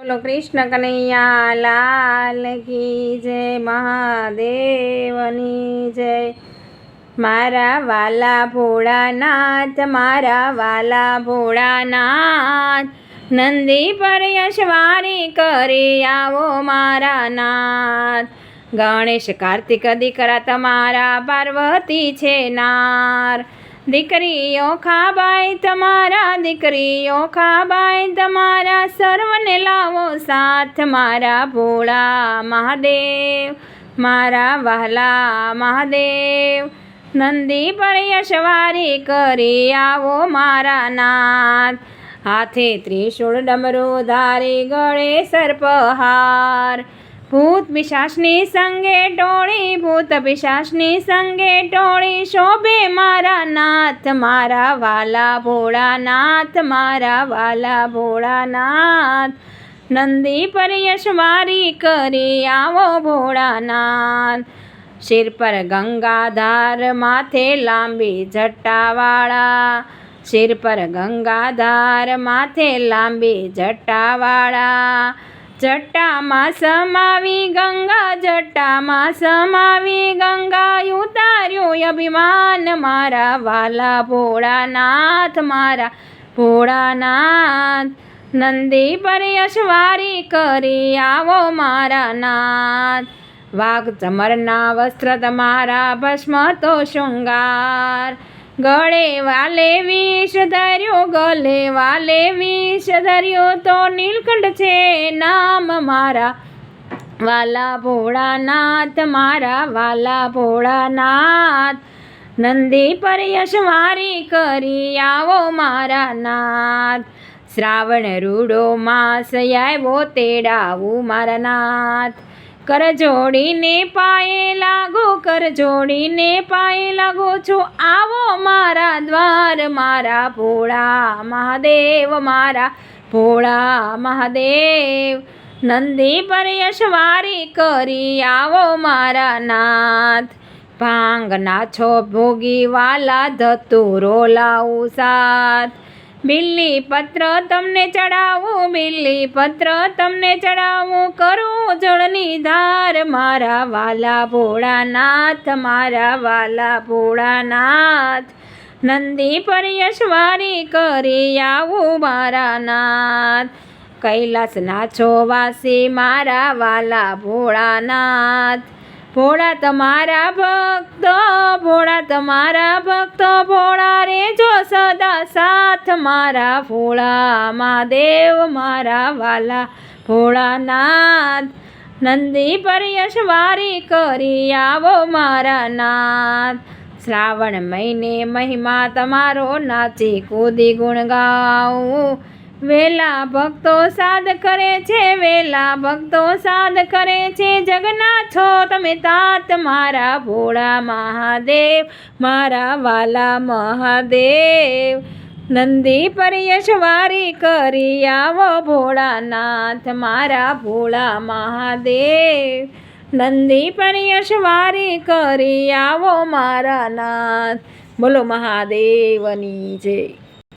બોલો કૃષ્ણ કનૈયા, લાલ કી જય, મહાદેવની જય. મારા વાલા ભોળાનાથ, મારા વાલા ભોળાનાથ, નંદી પર યશવારી કરી આવો મારા નાથ. ગણેશ, કાર્તિક, દીકરા તમારા પાર્વતી છે નાર. દીકરીઓ ખાબાઈ તમારા દીકરીઓ ખાબાઈ તમારા સર્વને લાવો સાથ, મારા ભોળા મહાદેવ, મારા વહલા મહાદેવ. નંદી પર યશવારી કરી આવો મારા નાથ. હાથે ત્રિશૂળ ડમરો ધારી ગળે સર્પહાર ભૂત પિશાચની સંગે ટોળી, ભૂત પિશાચની સંગે ટોળી, શોભે મારા નાથ, મારા વાલા ભોળાનાથ મારા વાલા ભોળાનાથ નંદી પર યશવારી કરી આવો ભોળાનાથ શિર પર ગંગાધાર, માથે લાંબી જટાવાળા. શિર પર ગંગાધાર, માથે લાંબી જટાવાળા. જટામાં સમાવી ગંગા, જટામાં સમાવી ગંગા, ઉતાર્યું અભિમાન મારા, વાલા ભોળાનાથ મારા, ભોળાનાથ, નંદી પર યશવારી કરી આવો મારા નાથ. વાઘ, ચમરના વસ્ત્ર તમારા ભસ્મ તો શૃંગાર. ગળે વાલે વિષ ધર્યો ગલે વાલે વિષ ધર્યો તો નીલકંઠ છે નામ મારા. વાલા ભોળાનાથ, મારા વાલા ભોળાનાથ, નંદી પર યશવારી કરી આવો મારા નાથ. શ્રાવણ રૂડો માસ આવ્યો તેડાવું મારા નાથ. કર જોડીને પાયે લાગો, કર જોડીને પાયે લાગો. છો આવો મારા દ્વાર, મારા ભોળા મહાદેવ, મારા ભોળા મહાદેવ. નંદી પર યશવારી કરી આવો મારા નાથ. ભાંગ નાછો ભોગી વાલા ધતુરો લાવું સાથ. બિલ્લી પત્ર તમને ચડાવું, બિલ્લી પત્ર તમને ચડાવું, કરું જળની ધાર. મારા વાલા ભોળાનાથ, મારા વાલા ભોળાનાથ, નંદી પર યશવારી કરી આવું મારા નાથ. કૈલાસ નાચો વાસી, મારા વાલા ભોળાનાથ ભોળા તમારા ભક્તો, ભોળા તમારા ભક્તો, ભોળા રે જો સદા સાથ મારા ભોળા મહાદેવ મારા વાલા. ભોળાનાથ નંદી પર યશવારી કરી આવો મારા નાથ. શ્રાવણ મહિને મહિમા તમારો નાચી, કૂદી ગુણ ગાઉં. વેલા ભક્તો સાદ કરે છે, વેલા ભક્તો સાદ કરે છે જગના છો તમે તાત મારા ભોળા મહાદેવ, મારા વાલા મહાદેવ. નંદી પર યશવારી કરી આવો ભોળાનાથ, મારા ભોળા મહાદેવ. નંદી પર યશવારી કરી આવો મારા નાથ. બોલો મહાદેવની જય.